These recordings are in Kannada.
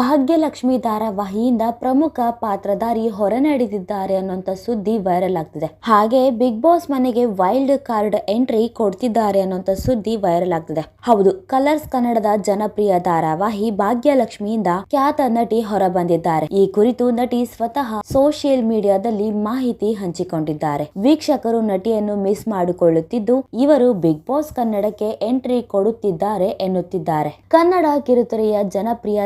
ಭಾಗ್ಯಲಕ್ಷ್ಮಿ ಧಾರಾವಾಹಿಯಿಂದ ಪ್ರಮುಖ ಪಾತ್ರಧಾರಿ ಹೊರನಡೆದಿದ್ದಾರೆ ಅನ್ನುವಂತ ಸುದ್ದಿ ವೈರಲ್ ಆಗ್ತಿದೆ. ಹಾಗೆ ಬಿಗ್ ಬಾಸ್ ಮನೆಗೆ ವೈಲ್ಡ್ ಕಾರ್ಡ್ ಎಂಟ್ರಿ ಕೊಡ್ತಿದ್ದಾರೆ ಅನ್ನುವಂತ ಸುದ್ದಿ ವೈರಲ್ ಆಗ್ತಿದೆ. ಹೌದು ಕಲರ್ಸ್ ಕನ್ನಡದ ಜನಪ್ರಿಯ ಧಾರಾವಾಹಿ ಭಾಗ್ಯಲಕ್ಷ್ಮಿಯಿಂದ ಖ್ಯಾತ ನಟಿ ಹೊರ ಬಂದಿದ್ದಾರೆ. ಈ ಕುರಿತು ನಟಿ ಸ್ವತಃ ಸೋಷಿಯಲ್ ಮೀಡಿಯಾದಲ್ಲಿ ಮಾಹಿತಿ ಹಂಚಿಕೊಂಡಿದ್ದಾರೆ. ವೀಕ್ಷಕರು ನಟಿಯನ್ನು ಮಿಸ್ ಮಾಡಿಕೊಳ್ಳುತ್ತಿದ್ದು, ಇವರು ಬಿಗ್ ಬಾಸ್ ಕನ್ನಡಕ್ಕೆ ಎಂಟ್ರಿ ಕೊಡುತ್ತಿದ್ದಾರೆ ಎನ್ನುತ್ತಿದ್ದಾರೆ. ಕನ್ನಡ ಕಿರುತೆರೆಯ ಜನಪ್ರಿಯ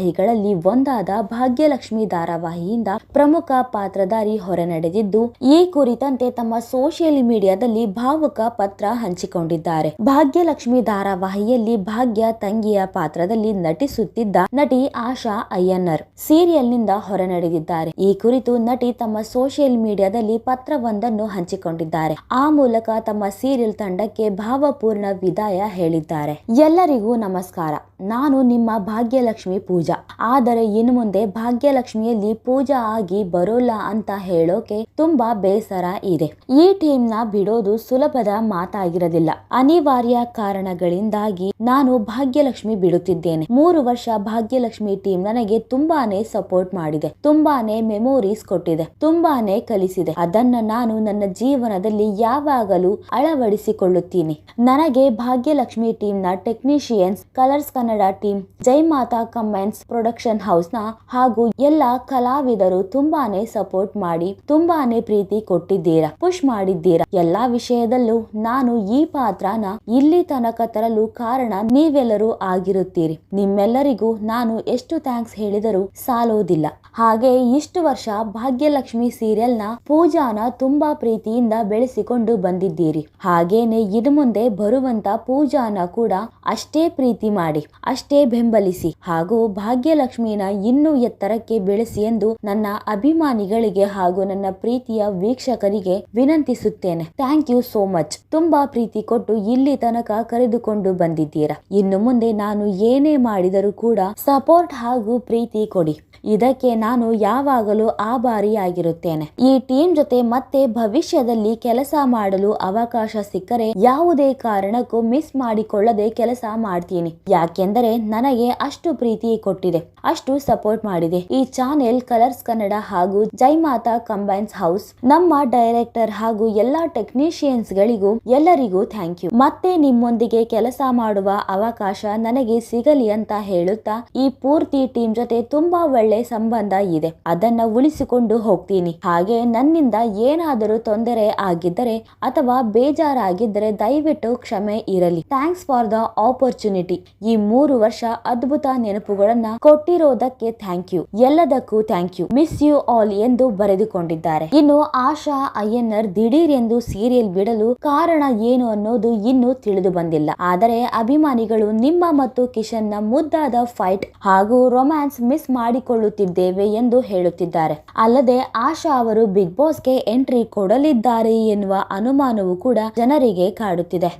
ಧಾರಾವಾಹಿಗಳಲ್ಲಿ ಒಂದಾದ ಭಾಗ್ಯಲಕ್ಷ್ಮಿ ಧಾರಾವಾಹಿಯಿಂದ ಪ್ರಮುಖ ಪಾತ್ರಧಾರಿ ಹೊರನಡೆದಿದ್ದು, ಈ ಕುರಿತಂತೆ ತಮ್ಮ ಸೋಷಿಯಲ್ ಮೀಡಿಯಾದಲ್ಲಿ ಭಾವುಕ ಪತ್ರ ಹಂಚಿಕೊಂಡಿದ್ದಾರೆ. ಭಾಗ್ಯಲಕ್ಷ್ಮಿ ಧಾರಾವಾಹಿಯಲ್ಲಿ ಭಾಗ್ಯ ತಂಗಿಯ ಪಾತ್ರದಲ್ಲಿ ನಟಿಸುತ್ತಿದ್ದ ನಟಿ ಆಶಾ ಅಯ್ಯನ್ನರ್ ಸೀರಿಯಲ್ನಿಂದ ಹೊರನಡೆದಿದ್ದಾರೆ. ಈ ಕುರಿತು ನಟಿ ತಮ್ಮ ಸೋಷಿಯಲ್ ಮೀಡಿಯಾದಲ್ಲಿ ಪತ್ರವೊಂದನ್ನು ಹಂಚಿಕೊಂಡಿದ್ದಾರೆ. ಆ ಮೂಲಕ ತಮ್ಮ ಸೀರಿಯಲ್ ತಂಡಕ್ಕೆ ಭಾವಪೂರ್ಣ ವಿದಾಯ ಹೇಳಿದ್ದಾರೆ. ಎಲ್ಲರಿಗೂ ನಮಸ್ಕಾರ. ನಾನು ನಿಮ್ಮ ಭಾಗ್ಯಲಕ್ಷ್ಮಿ ಪೂಜಾ. ಆದರೆ ಇನ್ನು ಮುಂದೆ ಭಾಗ್ಯಲಕ್ಷ್ಮಿಯಲ್ಲಿ ಪೂಜಾ ಆಗಿ ಬರೋಲ್ಲ ಅಂತ ಹೇಳೋಕೆ ತುಂಬಾ ಬೇಸರ ಇದೆ. ಈ ಟೀಮ್ನ ಬಿಡೋದು ಸುಲಭದ ಮಾತಾಗಿರಲಿಲ್ಲ ಅನಿವಾರ್ಯ ಕಾರಣಗಳಿಂದಾಗಿ ನಾನು ಭಾಗ್ಯಲಕ್ಷ್ಮಿ ಬಿಡುತ್ತಿದ್ದೇನೆ. ಮೂರು ವರ್ಷ ಭಾಗ್ಯಲಕ್ಷ್ಮಿ ಟೀಮ್ ನನಗೆ ತುಂಬಾನೇ ಸಪೋರ್ಟ್ ಮಾಡಿದೆ. ತುಂಬಾನೇ ಮೆಮೊರೀಸ್ ಕೊಟ್ಟಿದೆ. ತುಂಬಾನೇ ಕಲಿಸಿದೆ. ಅದನ್ನ ನಾನು ನನ್ನ ಜೀವನದಲ್ಲಿ ಯಾವಾಗಲೂ ಅಳವಡಿಸಿಕೊಳ್ಳುತ್ತೀನಿ. ನನಗೆ Bhagyalakshmi ಟೀಮ್ನ technicians, Colors Kannada team Jai Mata combines production ಹೌಸ್ನ ಹಾಗೂ ಎಲ್ಲ ಕಲಾವಿದರು ತುಂಬಾನೇ ಸಪೋರ್ಟ್ ಮಾಡಿ ತುಂಬಾನೇ ಪ್ರೀತಿ ಕೊಟ್ಟಿದ್ದೀರಾ, ಪುಷ್ ಮಾಡಿದ್ದೀರಾ? ಎಲ್ಲಾ ವಿಷಯದಲ್ಲೂ ನಾನು ಈ ಪಾತ್ರನ ಇಲ್ಲಿ ತನಕ ತರಲು ಕಾರಣ ನೀವೆಲ್ಲರೂ ಆಗಿರುತ್ತೀರಿ. ನಿಮ್ಮೆಲ್ಲರಿಗೂ ನಾನು ಎಷ್ಟು ಥ್ಯಾಂಕ್ಸ್ ಹೇಳಿದರೂ ಸಾಲೋದಿಲ್ಲ. ಹಾಗೆ ಇಷ್ಟು ವರ್ಷ ಭಾಗ್ಯಲಕ್ಷ್ಮಿ ಸೀರಿಯಲ್ನ ಪೂಜಾನ ತುಂಬಾ ಪ್ರೀತಿಯಿಂದ ಬೆಳೆಸಿಕೊಂಡು ಬಂದಿದ್ದೀರಿ. ಹಾಗೇನೆ ಇದು ಮುಂದೆ ಬರುವಂತ ಪೂಜಾನ ಕೂಡ ಅಷ್ಟೇ ಪ್ರೀತಿ ಮಾಡಿ. ಅಷ್ಟೇ ಬೆಂಬಲಿಸಿ ಹಾಗೂ ಭಾಗ್ಯಲಕ್ಷ್ಮಿನ ಇನ್ನೂ ಎತ್ತರಕ್ಕೆ ಬೆಳೆಸಿ ಎಂದು ನನ್ನ ಅಭಿಮಾನಿಗಳಿಗೆ ಹಾಗೂ ನನ್ನ ಪ್ರೀತಿಯ ವೀಕ್ಷಕರಿಗೆ ವಿನಂತಿಸುತ್ತೇನೆ. ಥ್ಯಾಂಕ್ ಯು ಸೋ ಮಚ್ ತುಂಬಾ ಪ್ರೀತಿ ಕೊಟ್ಟು ಇಲ್ಲಿ ತನಕ ಕರೆದುಕೊಂಡು ಬಂದಿದ್ದೀರಾ. ಇನ್ನು ಮುಂದೆ ನಾನು ಏನೇ ಮಾಡಿದರೂ ಕೂಡ ಸಪೋರ್ಟ್ ಹಾಗೂ ಪ್ರೀತಿ ಕೊಡಿ. ಇದಕ್ಕೆ ನಾನು ಯಾವಾಗಲೂ ಆಭಾರಿಯಾಗಿರುತ್ತೇನೆ. ಈ ಟೀಮ್ ಜೊತೆ ಮತ್ತೆ ಭವಿಷ್ಯದಲ್ಲಿ ಕೆಲಸ ಮಾಡಲು ಅವಕಾಶ ಸಿಕ್ಕರೆ ಯಾವುದೇ ಕಾರಣಕ್ಕೂ ಮಿಸ್ ಮಾಡಿಕೊಳ್ಳದೆ ಕೆಲಸ ಮಾಡ್ತೀನಿ. ಯಾಕೆಂದರೆ ನನಗೆ ಅಷ್ಟು ಪ್ರೀತಿ ಕೊಟ್ಟಿದೆ, ಅಷ್ಟು ಸಪೋರ್ಟ್ ಮಾಡಿದೆ. ಈ ಚಾನೆಲ್ ಕಲರ್ಸ್ ಕನ್ನಡ ಹಾಗೂ ಜೈ ಮಾತಾ ಕಂಬೈನ್ಸ್ ಹೌಸ್ ನಮ್ಮ ಡೈರೆಕ್ಟರ್ ಹಾಗೂ ಎಲ್ಲಾ ಟೆಕ್ನಿಷಿಯನ್ಸ್ ಗಳಿಗೂ ಎಲ್ಲರಿಗೂ ಥ್ಯಾಂಕ್ ಯು ಮತ್ತೆ ನಿಮ್ಮೊಂದಿಗೆ ಕೆಲಸ ಮಾಡುವ ಅವಕಾಶ ನನಗೆ ಸಿಗಲಿ ಅಂತ ಹೇಳುತ್ತಾ ಈ ಪೂರ್ತಿ ಟೀಮ್ ಜೊತೆ ತುಂಬಾ ಒಳ್ಳೆ ಸಂಬಂಧ ಇದೆ. ಅದನ್ನ ಉಳಿಸಿಕೊಂಡು ಹೋಗ್ತೀನಿ. ಹಾಗೆ ನನ್ನಿಂದ ಏನಾದರೂ ತೊಂದರೆ ಆಗಿದ್ದರೆ ಅಥವಾ ಬೇಜಾರಾಗಿದ್ದರೆ ದಯವಿಟ್ಟು ಕ್ಷಮೆ ಇರಲಿ. ಥ್ಯಾಂಕ್ಸ್ ಫಾರ್ ದ ಆಪರ್ಚುನಿಟಿ ಈ ಮೂರು ವರ್ಷ ಅದ್ಭುತ ನೆನಪುಗಳನ್ನ ಕೊಟ್ಟಿರೋದಕ್ಕೆ ಥ್ಯಾಂಕ್ ಯು ಎಲ್ಲದಕ್ಕೂ thank you miss you all ಎಂದು ಬರೆದುಕೊಂಡಿದ್ದಾರೆ. ಇನ್ನು ಆಶಾ ಅಯ್ಯನ್ನರ್ ದಿಢೀರ್ ಎಂದು ಸೀರಿಯಲ್ ಬಿಡಲು ಕಾರಣ ಏನು ಅನ್ನೋದು ಇನ್ನೂ ತಿಳಿದು ಬಂದಿಲ್ಲ. ಆದರೆ ಅಭಿಮಾನಿಗಳು ನಿಮ್ಮ ಮತ್ತು ಕಿಶನ್ನ ಮುದ್ದಾದ ಫೈಟ್ ಹಾಗೂ ರೊಮ್ಯಾನ್ಸ್ ಮಿಸ್ ಮಾಡಿಕೊಳ್ಳುತ್ತಿದ್ದೇವೆ ಎಂದು ಹೇಳುತ್ತಿದ್ದಾರೆ. ಅಲ್ಲದೆ ಆಶಾ ಅವರು ಬಿಗ್ ಬಾಸ್ಗೆ ಎಂಟ್ರಿ ಕೊಡಲಿದ್ದಾರೆ ಎನ್ನುವ ಅನುಮಾನವೂ ಕೂಡ ಜನರಿಗೆ ಕಾಡುತ್ತಿದೆ.